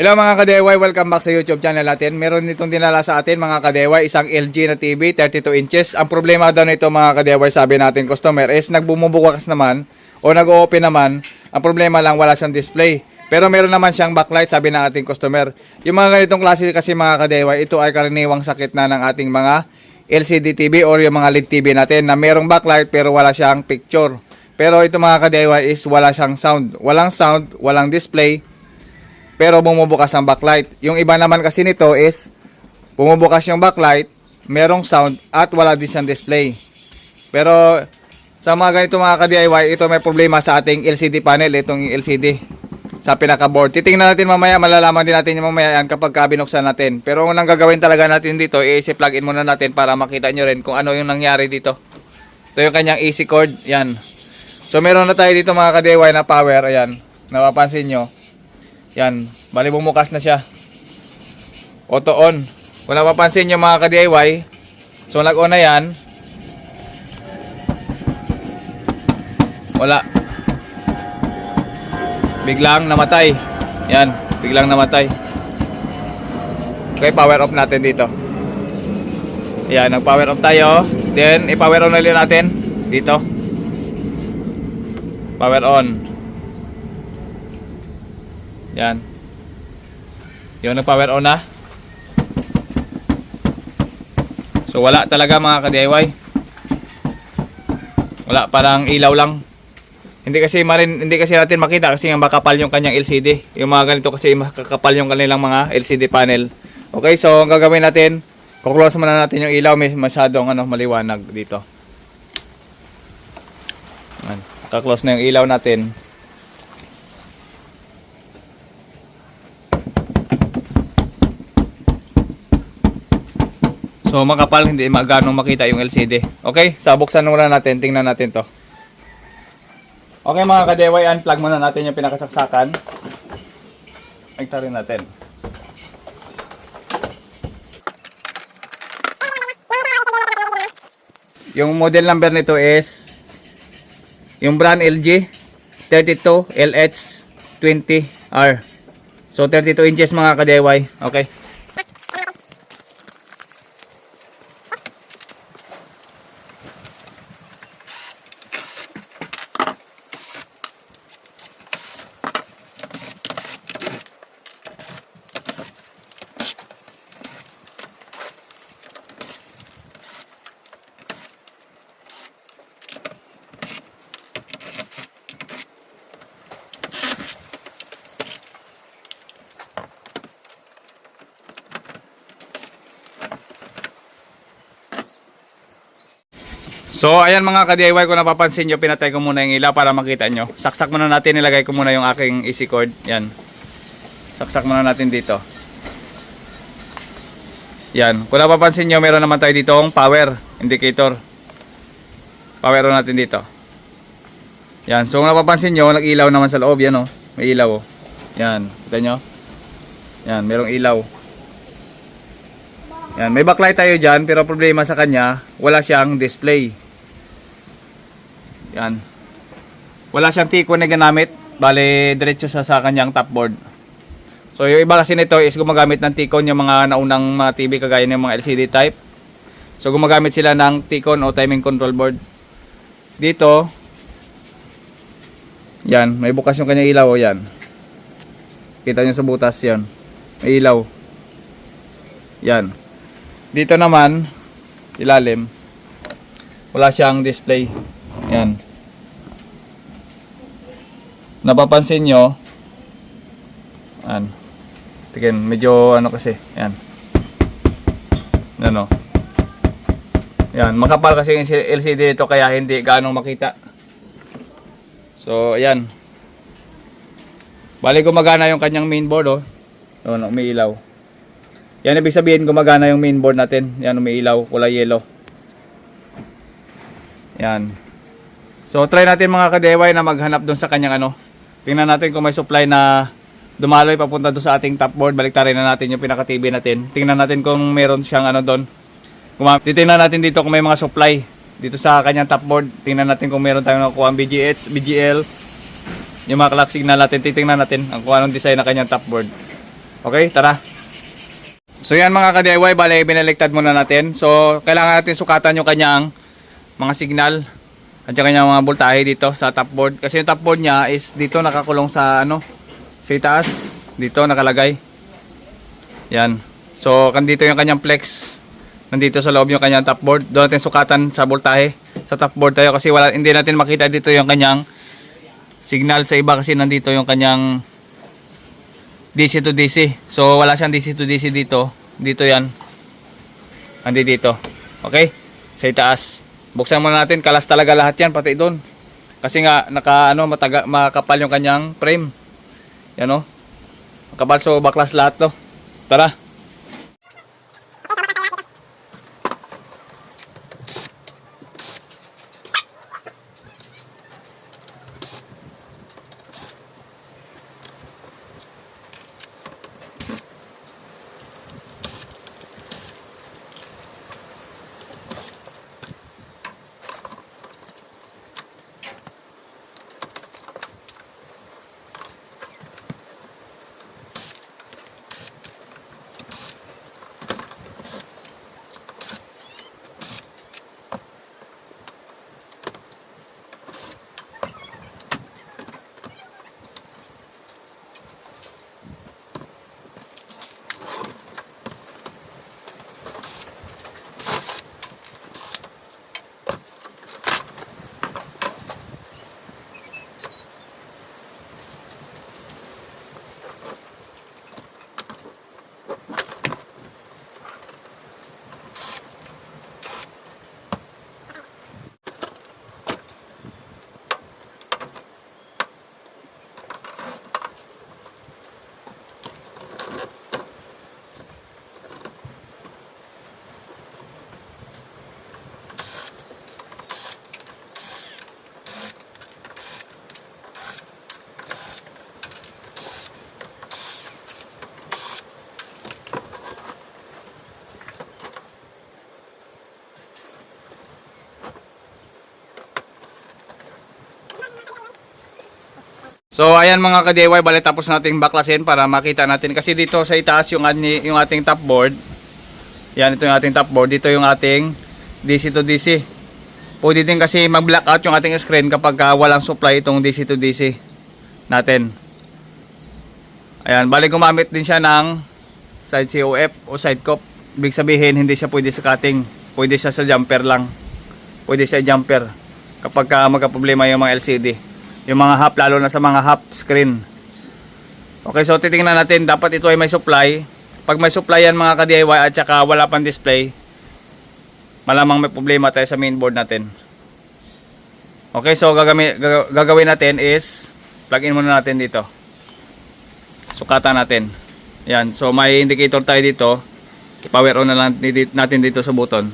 Hello mga kadeway, welcome back sa YouTube channel natin. Meron nitong dinala sa atin mga kadeway, isang LG na TV, 32 inches. Ang problema daw nito mga kadeway, sabi natin customer, is nagbumubukas naman o nag-open naman. Ang problema lang wala siyang display. Pero meron naman siyang backlight, sabi ng ating customer. Yung mga ganitong klase kasi mga kadeway, ito ay karaniwang sakit na ng ating mga LCD TV or yung mga LED TV natin na merong backlight pero wala siyang picture. Pero ito mga kadeway is wala siyang sound. Walang sound, walang display, pero bumubukas ang backlight. Yung iba naman kasi nito is bumubukas yung backlight, merong sound at wala din siyang display. Pero sa mga ganito mga ka-DIY, ito may problema sa ating LCD panel, itong LCD sa pinaka-board. Titingnan natin mamaya, malalaman din natin yung mamaya yan kapag ka binuksan natin. Pero unang gagawin talaga natin dito, is i-plug in muna natin para makita nyo rin kung ano yung nangyari dito. Ito yung kanyang AC cord, yan. So meron na tayo dito mga ka-DIY na power, ayan. Napapansin nyo. Yan, bali bumukas na siya. Auto on. Kung napapansin nyo mga ka-DIY, so nag-on na yan. Wala. Biglang namatay. Yan, biglang namatay. Okay, power off natin dito. Yan, nag-power off tayo. Then, i-power on ulit natin dito. Power on. Yan. Yung nag-power on na. So wala talaga mga ka-DIY. Wala parang ilaw lang. Hindi kasi marin hindi kasi natin makita kasi nga makapal yung kanyang LCD. Yung mga ganito kasi makakapal yung kanilang mga LCD panel. Okay, so ang gagawin natin, kuklose muna natin yung ilaw, may masyadong ano maliwanag dito. Yan. Kaklose na yung ilaw natin. So makapal hindi magano makita yung LCD. Okay, so buksan muna natin, tingnan natin to. Okay mga kadeway, unplug muna natin yung pinakasaksakan. Ito rin natin. Yung model number nito is yung brand LG 32 LH20R. So 32 inches mga kadeway. Okay. So, ayan mga ka-DIY, kung napapansin nyo, pinatay ko muna yung ilaw para makita nyo. Saksak muna natin, nilagay ko muna yung aking easy cord. Yan. Saksak muna natin dito. Yan. Kung napapansin nyo, meron naman tayo dito power indicator. Power natin dito. Yan. So, kung napapansin nyo, nag-ilaw naman sa loob. Yan o. May ilaw o. Yan. Kita nyo? Yan. Merong ilaw. Yan. May backlight tayo dyan, pero problema sa kanya, wala siyang display. Yan. Wala siyang tiko na ginamit. Bale, diretso sa, sa kanyang top board. So, yung iba kasi nito is gumagamit ng Tikon yung mga naunang mga TV kagaya ng mga LCD type. So, gumagamit sila ng Tikon o timing control board. Dito, yan, may bukas yung kanyang ilaw yan. Kita nyo sa butas yan. May ilaw. Yan. Dito naman, ilalim, wala siyang display. Yan. Napapansin nyo, yan. Tingin, medyo ano kasi, yan. Ano. Yan, makapal kasi yung LCD ito kaya hindi gaano makita. So, ayan. Bali gumagana yung kanyang mainboard oh. Oh, may ilaw. Yan ibig sabihin gumagana yung mainboard natin. Yan umiilaw, kulay yellow. Yan. So try natin mga ka-DIY na maghanap doon sa kanyang ano. Tingnan natin kung may supply na dumaloy papunta doon sa ating top board. Baliktarin na natin yung pinaka TV natin. Tingnan natin kung meron siyang ano doon. Titingnan natin dito kung may mga supply dito sa kanyang top board. Tingnan natin kung meron tayong nakuha ang BGH, BGL. Yung mga clock signal natin, titingnan natin ang kung anong design na kanyang top board. Okay, tara. So yan mga ka-DIY, bale binaliktad muna natin. So kailangan natin sukatan yung kanyang mga signal at saka kanyang mga voltahe dito sa top board. Kasi yung top board niya is dito nakakulong sa ano, sa itaas. Dito nakalagay. Yan. So kandito yung kanyang flex. Nandito sa loob yung kanyang top board. Doon natin sukatan sa voltahe. Sa top board tayo kasi wala, hindi natin makita dito yung kanyang signal sa iba kasi nandito yung kanyang DC to DC. So wala siyang DC to DC dito. Dito 'yan. Andi dito. Okay? Sa itaas. Buksan muna natin, kalas talaga lahat 'yan pati doon. Kasi nga naka ano mataga, makapal yung kanyang frame. Yan oh. Makapal so baklas lahat 'to. Tara. So ayan mga ka-DIY, bali tapos nating baklasin para makita natin kasi dito sa itaas yung, yung ating top board. Yan ito yung ating top board, dito yung ating DC to DC. Pwede din kasi mag-blackout yung ating screen kapag ah, walang supply itong DC to DC natin. Ayan, bali gumamit din siya ng side COF o side cop. Ibig sabihin hindi siya pwede sa cutting, pwede siya sa jumper lang. Pwede siya jumper kapag ka magka-problema yung mga LCD yung mga half lalo na sa mga half screen. Okay so titingnan natin dapat ito ay may supply. Pag may supply yan mga ka-DIY at saka wala pang display malamang may problema tayo sa mainboard natin. Okay so gagami, gag- gagawin natin is plug in muna natin dito. Sukatan natin. Yan so may indicator tayo dito. Power on na lang natin dito sa button.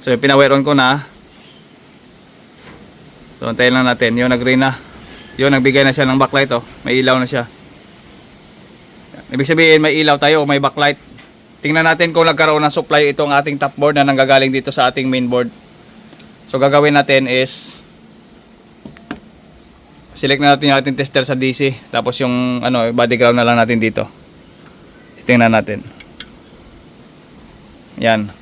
So yung pinawer on ko na So, antayin lang natin. Yung nag-green na. Yung nagbigay na siya ng backlight, oh. May ilaw na siya. Ibig sabihin, may ilaw tayo o may backlight. Tingnan natin kung nagkaroon ng supply itong ating top board na nanggagaling dito sa ating mainboard. So, gagawin natin is select na natin yung ating tester sa DC. Tapos yung ano, body ground na lang natin dito. Tingnan natin. Yan.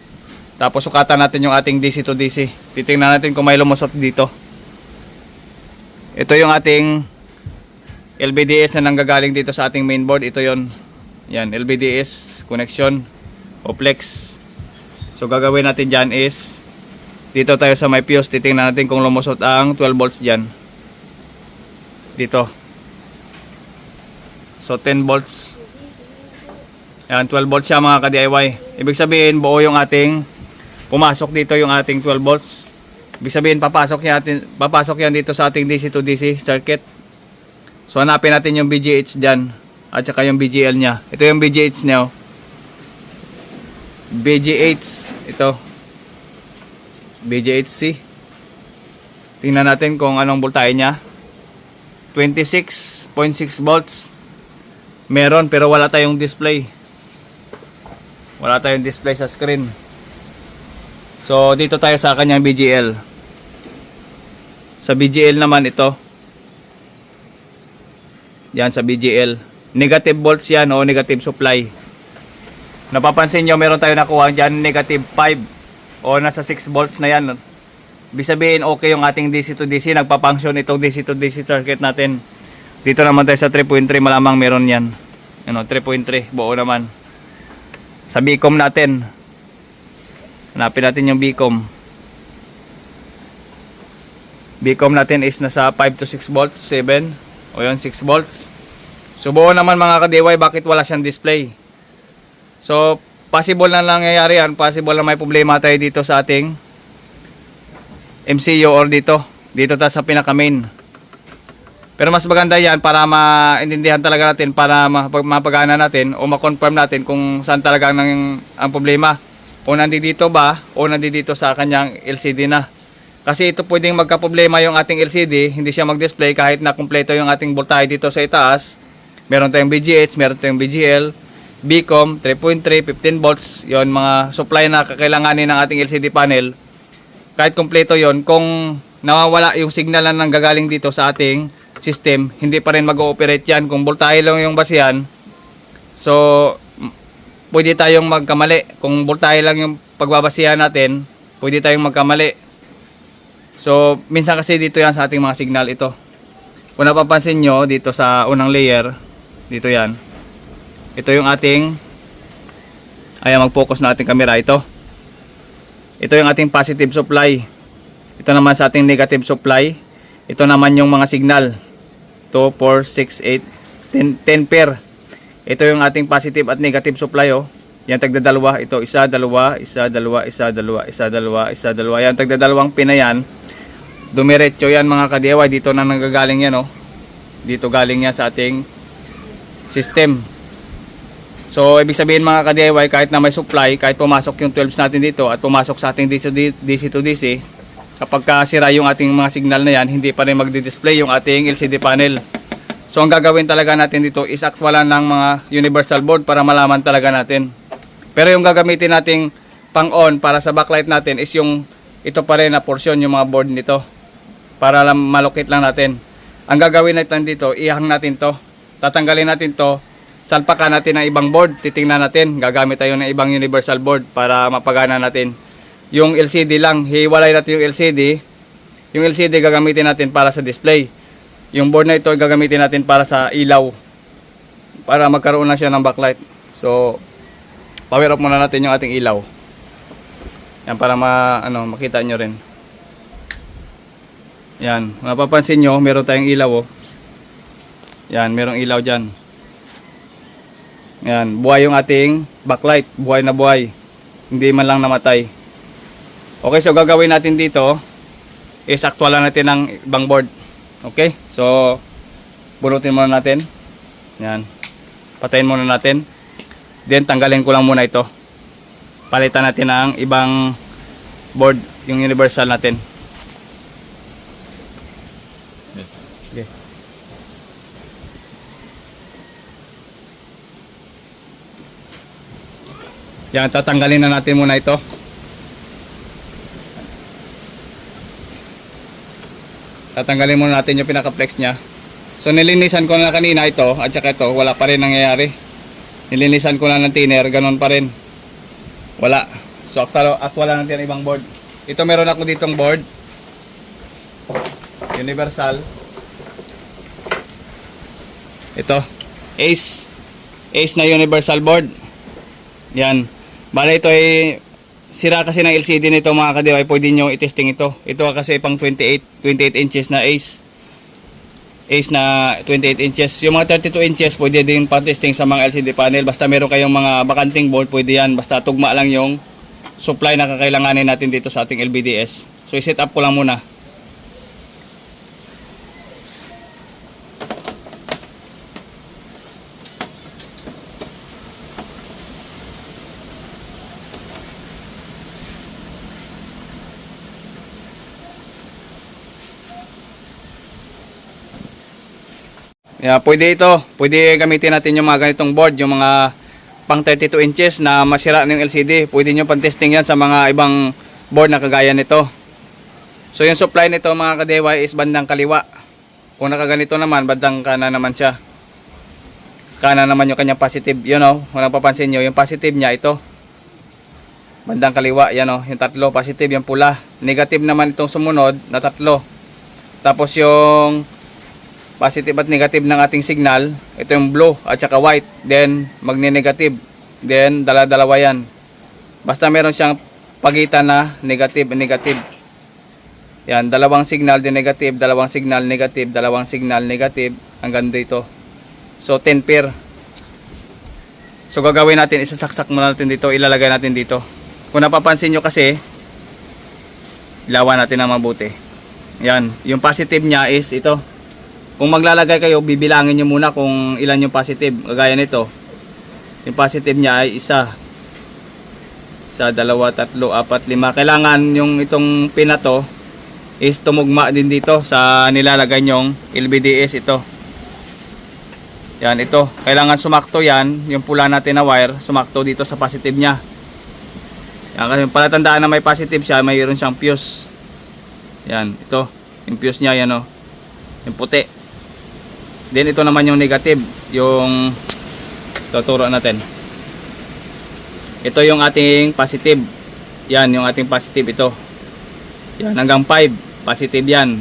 Tapos sukatan natin yung ating DC to DC. Titingnan natin kung may lumusot dito. Ito yung ating LBDS na nanggagaling dito sa ating mainboard. Ito yon. Yan, LBDS connection o flex. So gagawin natin dyan is dito tayo sa may fuse. Titingnan natin kung lumusot ang 12 volts dyan. Dito. So 10 volts. Yan, 12 volts siya mga ka-DIY. Ibig sabihin buo yung ating pumasok dito yung ating 12 volts. Ibig sabihin papasok yan, papasok yan dito sa ating DC to DC circuit. So hanapin natin yung BGH diyan at saka yung BGL niya. Ito yung BGH niya. oh. BGH ito. BGHC. Tingnan natin kung anong voltahe niya. 26.6 volts. Meron pero wala tayong display. Wala tayong display sa screen. So dito tayo sa kanyang BGL. Sa BGL naman ito. Yan sa BGL. Negative volts yan o negative supply. Napapansin nyo, meron tayo nakuha dyan, negative 5 o nasa 6 volts na yan. Ibig sabihin, okay yung ating DC to DC. Nagpa-function itong DC to DC circuit natin. Dito naman tayo sa 3.3, malamang meron yan. Ano, 3.3, buo naman. Sa Bcom natin. Hanapin natin yung Bcom. Bcom natin is nasa 5 to 6 volts, 7. O yun, 6 volts. So naman mga ka-DIY, bakit wala siyang display? So, possible na nangyayari yan. Possible na may problema tayo dito sa ating MCU or dito. Dito tayo sa pinaka-main. Pero mas maganda yan para maintindihan talaga natin, para mapag- mapagana natin o ma-confirm natin kung saan talaga ang, ang problema. O nandito ba o nandito sa kanyang LCD na. Kasi ito pwedeng magka-problema yung ating LCD, hindi siya mag-display kahit na kumpleto yung ating voltahe dito sa itaas. Meron tayong BGH, meron tayong BGL, Bcom 3.3, 15 volts, yon mga supply na kakailanganin ng ating LCD panel. Kahit kumpleto yon kung nawawala yung signal na nanggagaling dito sa ating system, hindi pa rin mag-ooperate yan. Kung voltahe lang yung basihan, so pwede tayong magkamali. Kung voltahe lang yung pagbabasihan natin, pwede tayong magkamali. So, minsan kasi dito yan sa ating mga signal ito. Kung napapansin nyo, dito sa unang layer, dito yan. Ito yung ating, ayan mag-focus na ating camera ito. Ito yung ating positive supply. Ito naman sa ating negative supply. Ito naman yung mga signal. 2, 4, 6, 8, 10, 10 pair. Ito yung ating positive at negative supply oh. Yan tagda dalawa. Ito isa, dalawa, isa, dalawa, isa, dalawa, isa, dalawa, isa, dalawa. Yan tagda dalawang pina yan. Dumiretso yan mga kadiyawa. Dito na nanggagaling yan oh. Dito galing yan sa ating system. So, ibig sabihin mga ka-DIY, kahit na may supply, kahit pumasok yung 12s natin dito at pumasok sa ating DC, to- DC kapag kasira yung ating mga signal na yan, hindi pa rin magdi-display yung ating LCD panel. So, ang gagawin talaga natin dito is aktualan ng mga universal board para malaman talaga natin. Pero yung gagamitin nating pang-on para sa backlight natin is yung ito pa rin na portion yung mga board nito para lang malukit lang natin. Ang gagawin natin dito, ihang natin to. Tatanggalin natin to, salpakan natin ng ibang board, titingnan natin, gagamit tayo ng ibang universal board para mapagana natin. Yung LCD lang, hiwalay natin yung LCD. Yung LCD gagamitin natin para sa display. Yung board na ito gagamitin natin para sa ilaw. Para magkaroon na siya ng backlight. So, power off muna natin yung ating ilaw. Yan para ma ano makita nyo rin. Yan, mapapansin nyo, meron tayong ilaw oh. Yan, merong ilaw dyan. Yan, buhay yung ating backlight, buhay na buhay. Hindi man lang namatay. Okay, so gagawin natin dito is aktualan natin ng ibang board. Okay? So bunutin muna natin. Yan. Patayin muna natin. Then tanggalin ko lang muna ito. Palitan natin ng ibang board, yung universal natin. Yan, tatanggalin na natin muna ito. Tatanggalin muna natin yung pinaka-flex niya. So nilinisan ko na kanina ito at saka ito, wala pa rin nangyayari. Nilinisan ko na ng thinner, ganun pa rin. Wala. So actual, actual lang natin ang ibang board. Ito meron ako ditong board. Universal. Ito. Ace. Ace na universal board. Yan. Bale ito ay sira kasi ng LCD nito mga kadiway. Pwede nyo i-testing ito. Ito kasi pang 28, 28 inches na Ace. Ace na 28 inches. Yung mga 32 inches pwede din pa-testing sa mga LCD panel. Basta meron kayong mga bakanting board, pwede yan. Basta tugma lang yung supply na kakailanganin natin dito sa ating LBDS. So i-set up ko lang muna. Yeah, pwede ito. Pwede gamitin natin yung mga ganitong board, yung mga pang 32 inches na masira ng LCD. Pwede nyo pang-testing yan sa mga ibang board na kagaya nito. So yung supply nito mga kadewa is bandang kaliwa. Kung nakaganito naman, bandang kanan naman siya. Kanan naman yung kanyang positive. Yun o, kung napapansin nyo, yung positive niya ito. Bandang kaliwa, yan o, yung tatlo, positive, yung pula. Negative naman itong sumunod na tatlo. Tapos yung positive at negative ng ating signal, ito yung blue at saka white. Then, magne-negative. Then, dala-dalawa yan. Basta meron siyang pagitan na negative negative. Yan, dalawang signal din negative, dalawang signal negative, dalawang signal negative, hanggang dito. So, 10 pair. So, gagawin natin, isasaksak muna natin dito, ilalagay natin dito. Kung napapansin nyo kasi, ilawan natin na mabuti. Yan, yung positive niya is ito. Kung maglalagay kayo, bibilangin nyo muna kung ilan yung positive. Kagaya nito. Yung positive niya ay isa. Isa, dalawa, tatlo, apat, lima. Kailangan yung itong pin na to is tumugma din dito sa nilalagay nyong LBDS ito. Yan, ito. Kailangan sumakto yan. Yung pula natin na wire, sumakto dito sa positive niya. Yan, kasi palatandaan na may positive siya, mayroon siyang fuse. Yan, ito. Yung fuse niya, yan o. Yung puti. Then, ito naman yung negative. Yung tuturo natin. Ito yung ating positive. Yan, yung ating positive ito. Yan, hanggang 5. Positive yan.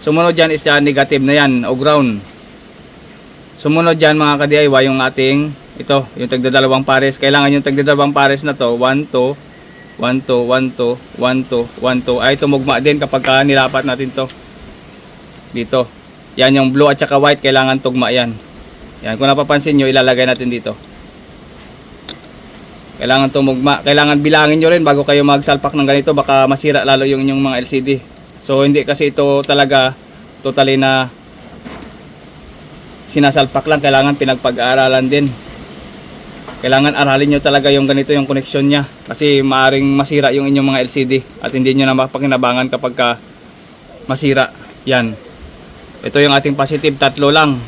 Sumunod dyan is yan, negative na yan, o ground. Sumunod dyan mga ka-DIY yung ating, ito, yung tagdadalawang pares. Kailangan yung tagdadalawang pares na to, 1, 2, 1, 2, 1, 2, 1, 2, 1, 2. Ay, tumugma din kapag ka nilapat natin to. Dito. Yan yung blue at saka white, kailangan tugma yan. Yan, kung napapansin nyo, ilalagay natin dito. Kailangan tumugma. Kailangan bilangin nyo rin bago kayo magsalpak ng ganito. Baka masira lalo yung inyong mga LCD. So, hindi kasi ito talaga totally na sinasalpak lang. Kailangan pinagpag-aaralan din. Kailangan aralin nyo talaga yung ganito yung connection niya. Kasi maaring masira yung inyong mga LCD. At hindi nyo na mapakinabangan kapag ka masira. Yan. Ito yung ating positive. Tatlo lang.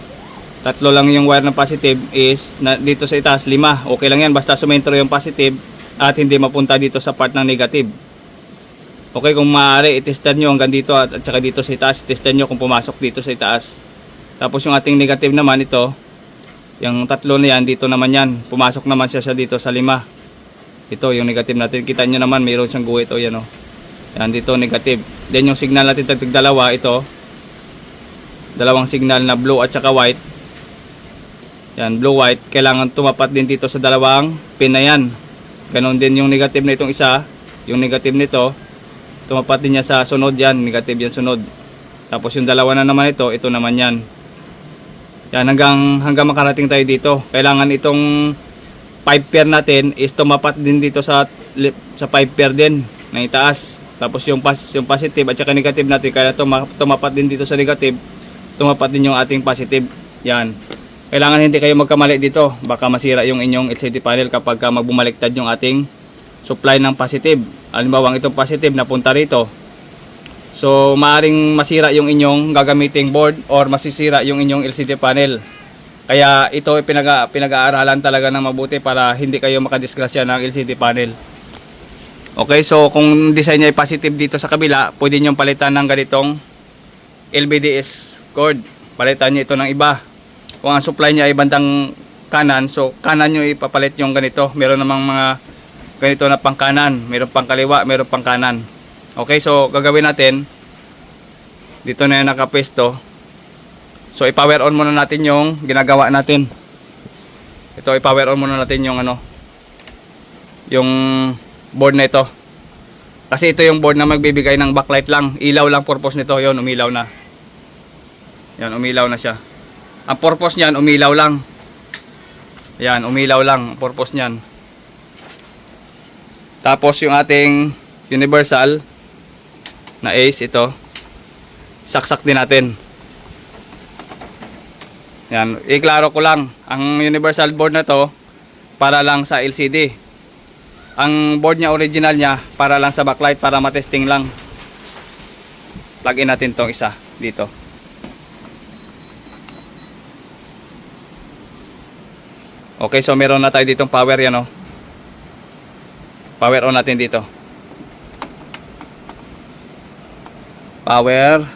Tatlo lang yung wire ng positive is na, dito sa itaas, lima. Okay lang yan. Basta sumentro yung positive at hindi mapunta dito sa part ng negative. Okay, kung maaari, itestan nyo hanggang dito at, at saka dito sa itaas. Itestan nyo kung pumasok dito sa itaas. Tapos yung ating negative naman ito, yung tatlo na yan, dito naman yan. Pumasok naman siya, siya dito sa lima. Ito, yung negative natin. Kita nyo naman, mayroon siyang guhit o yan o. Yan, dito negative. Then yung signal natin tagtag dalawa, ito. Dalawang signal na blue at saka white. Yan, blue white. Kailangan tumapat din dito sa dalawang pin na yan. Ganon din yung negative na itong isa. Yung negative nito, tumapat din niya sa sunod yan. Negative yan sunod. Tapos yung dalawa na naman ito, ito naman yan. Yan, hanggang, hanggang makarating tayo dito. Kailangan itong 5 pair natin is tumapat din dito sa sa 5 pair din na itaas. Tapos yung, pas, yung positive at saka negative natin, kaya tuma, tumapat din dito sa negative, tumapat din yung ating positive. Yan. Kailangan hindi kayo magkamali dito. Baka masira yung inyong LCD panel kapag ka magbumaliktad yung ating supply ng positive. Halimbawa, itong positive napunta rito. So, maaring masira yung inyong gagamiting board or masisira yung inyong LCD panel. Kaya ito pinag-aaralan talaga ng mabuti para hindi kayo makadisgrasya ng LCD panel. Okay, so kung design niya ay positive dito sa kabila, pwede nyo palitan ng ganitong LBDS cord. Palitan nyo ito ng iba. Kung ang supply niya ay bandang kanan, so kanan nyo ipapalit yung ganito. Meron namang mga ganito na pang kanan, meron pang kaliwa, meron pang kanan. Okay, so gagawin natin dito na yung nakapwesto. So i-power on muna natin yung ginagawa natin. Ito i-power on muna natin yung ano yung board na ito. Kasi ito yung board na magbibigay ng backlight lang. Ilaw lang purpose nito. Yon, umilaw na. Yan, umilaw na siya. Ang purpose niyan, umilaw lang. Yan, umilaw lang ang purpose niyan. Tapos yung ating universal na ace ito, saksak din natin. Yan, iklaro ko lang, ang universal board na to para lang sa LCD. Ang board niya original niya para lang sa backlight para matesting lang. Plug in natin tong isa dito. Okay, so meron na tayo ditong power yan oh. Power on natin dito. Power.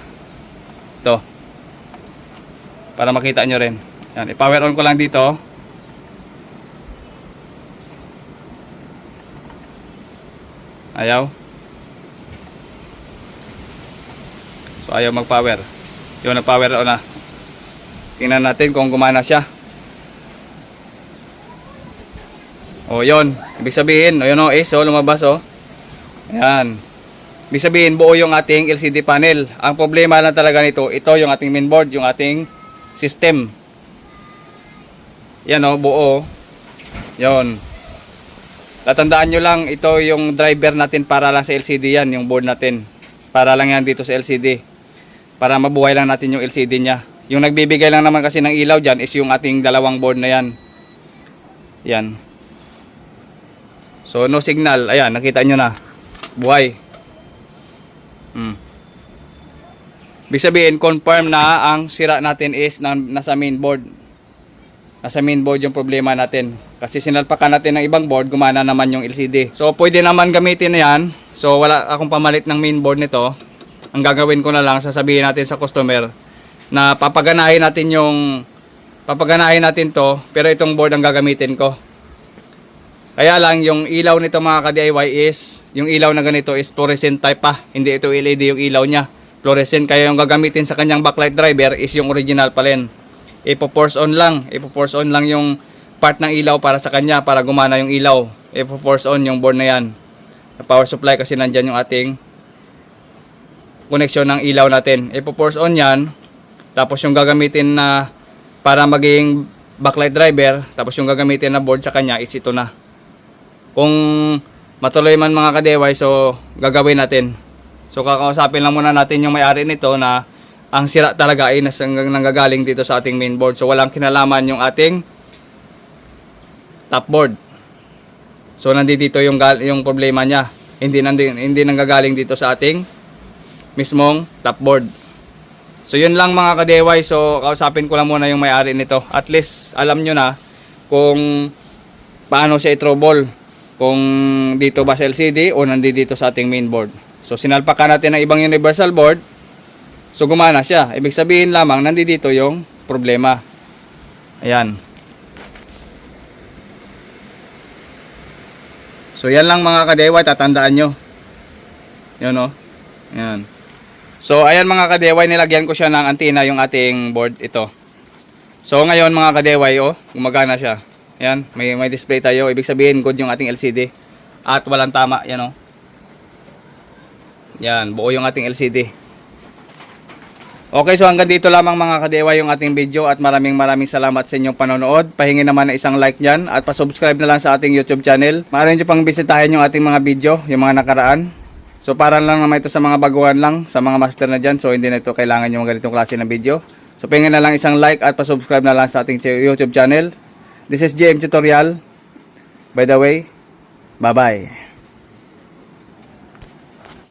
To. Para makita nyo rin. Yan, i-power on ko lang dito. Ayaw. So ayaw mag-power. Yun, nag-power on na. Tingnan natin kung gumana siya. O, yun. Ibig sabihin, o yun o, ace o, lumabas o. Ayan. Ibig sabihin, buo yung ating LCD panel. Ang problema lang talaga nito, ito yung ating mainboard, yung ating system. Yan o, buo. Yun. Tatandaan nyo lang, ito yung driver natin para lang sa LCD yan, yung board natin. Para lang yan dito sa LCD. Para mabuhay lang natin yung LCD niya. Yung nagbibigay lang naman kasi ng ilaw dyan is yung ating dalawang board na yan. Yan. So no signal. Ayan, nakita nyo na. Buhay. Hmm. Ibig sabihin, confirm na ang sira natin is na, nasa main board. Nasa main board yung problema natin. Kasi sinalpakan natin ng ibang board, gumana naman yung LCD. So pwede naman gamitin na yan. So wala akong pamalit ng main board nito. Ang gagawin ko na lang, sasabihin natin sa customer na papaganahin natin yung papaganahin natin to pero itong board ang gagamitin ko kaya lang yung ilaw nito mga ka-DIY is yung ilaw na ganito is fluorescent type pa. Hindi ito LED yung ilaw niya. Fluorescent. Kaya yung gagamitin sa kanyang backlight driver is yung original pa rin. Ipo-force on lang. Ipo-force on lang yung part ng ilaw para sa kanya para gumana yung ilaw. Ipo-force on yung board na yan. Na power supply kasi nandyan yung ating connection ng ilaw natin. Ipo-force on yan. Tapos yung gagamitin na para maging backlight driver, tapos yung gagamitin na board sa kanya is ito na. Kung matuloy man mga kadeway, so gagawin natin. So kakausapin lang muna natin yung may-ari nito na ang sira talaga ay nas- nanggagaling dito sa ating main board. So walang kinalaman yung ating top board. So nandito yung yung problema niya. Hindi nandi, hindi nanggagaling dito sa ating mismong top board. So yun lang mga kadeway. So kausapin ko lang muna yung may-ari nito. At least alam nyo na kung paano siya i-trouble. Kung dito ba sa LCD o nandito sa ating main board. So sinalpakan natin ng ibang universal board. So gumana siya. Ibig sabihin lamang nandito yung problema. Ayan. So yan lang mga kadeway. Tatandaan nyo. Yun o. Ayan. So ayan mga kadeway, nilagyan ko siya ng antenna yung ating board ito. So ngayon mga kadeway, oh, gumagana siya. Ayan, may may display tayo. Ibig sabihin good yung ating LCD. At walang tama, yan oh. Yan, buo yung ating LCD. Okay, so hanggang dito lamang mga kadeway yung ating video at maraming maraming salamat sa inyong panonood. Pahingi naman ng isang like dyan at pasubscribe na lang sa ating YouTube channel. Maaari nyo pang bisitahin yung ating mga video, yung mga nakaraan. So para lang naman ito sa mga baguhan lang, sa mga master na dyan. So hindi na ito kailangan yung ganitong klase ng video. So pingin na lang isang like at pasubscribe na lang sa ating YouTube channel. This is GM Tutorial. By the way, bye-bye.